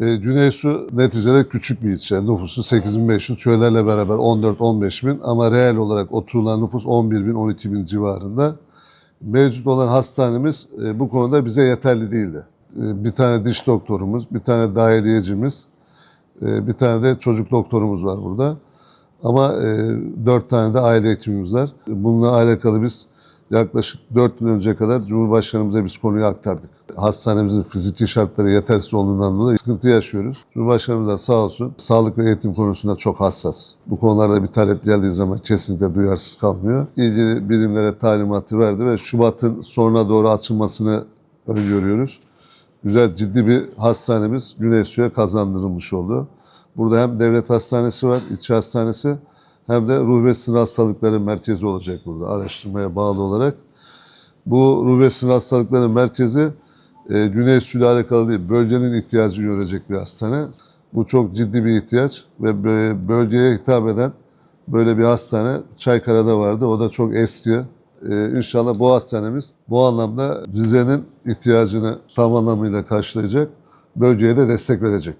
E, Güneysu neticede küçük bir ilçe. Nüfusu 8500 köylerle beraber 14-15 bin ama reel olarak oturulan nüfus 11 bin 12 bin civarında. Mevcut olan hastanemiz e, bu konuda bize yeterli değildi. E, bir tane diş doktorumuz, bir tane dahiliyecimiz, e, bir tane de çocuk doktorumuz var burada. Ama e, dört tane de aile hekimimiz var. Bununla alakalı biz yaklaşık dört yıl önce kadar Cumhurbaşkanımıza biz konuyu aktardık. Hastanemizin fiziki şartları yetersiz olduğundan dolayı sıkıntı yaşıyoruz. Cumhurbaşkanımız da sağ olsun sağlık ve eğitim konusunda çok hassas. Bu konularda bir talep geldiği zaman kesinlikle duyarsız kalmıyor. İlgili birimlere talimatı verdi ve Şubat'ın sonuna doğru açılmasını öngörüyoruz. Güzel ciddi bir hastanemiz Güneysu'ya kazandırılmış oldu. Burada hem devlet hastanesi var, ilçe hastanesi hem de ruh ve sinir hastalıkları merkezi olacak burada araştırmaya bağlı olarak. Bu ruh ve sinir hastalıkları merkezi e, Güneysu ile alakalı değil, bölgenin ihtiyacı görecek bir hastane. Bu çok ciddi bir ihtiyaç ve bö- bölgeye hitap eden böyle bir hastane Çaykara'da vardı. O da çok eski. Ee, inşallah bu hastanemiz bu anlamda Rize'nin ihtiyacını tam anlamıyla karşılayacak, bölgeye de destek verecek.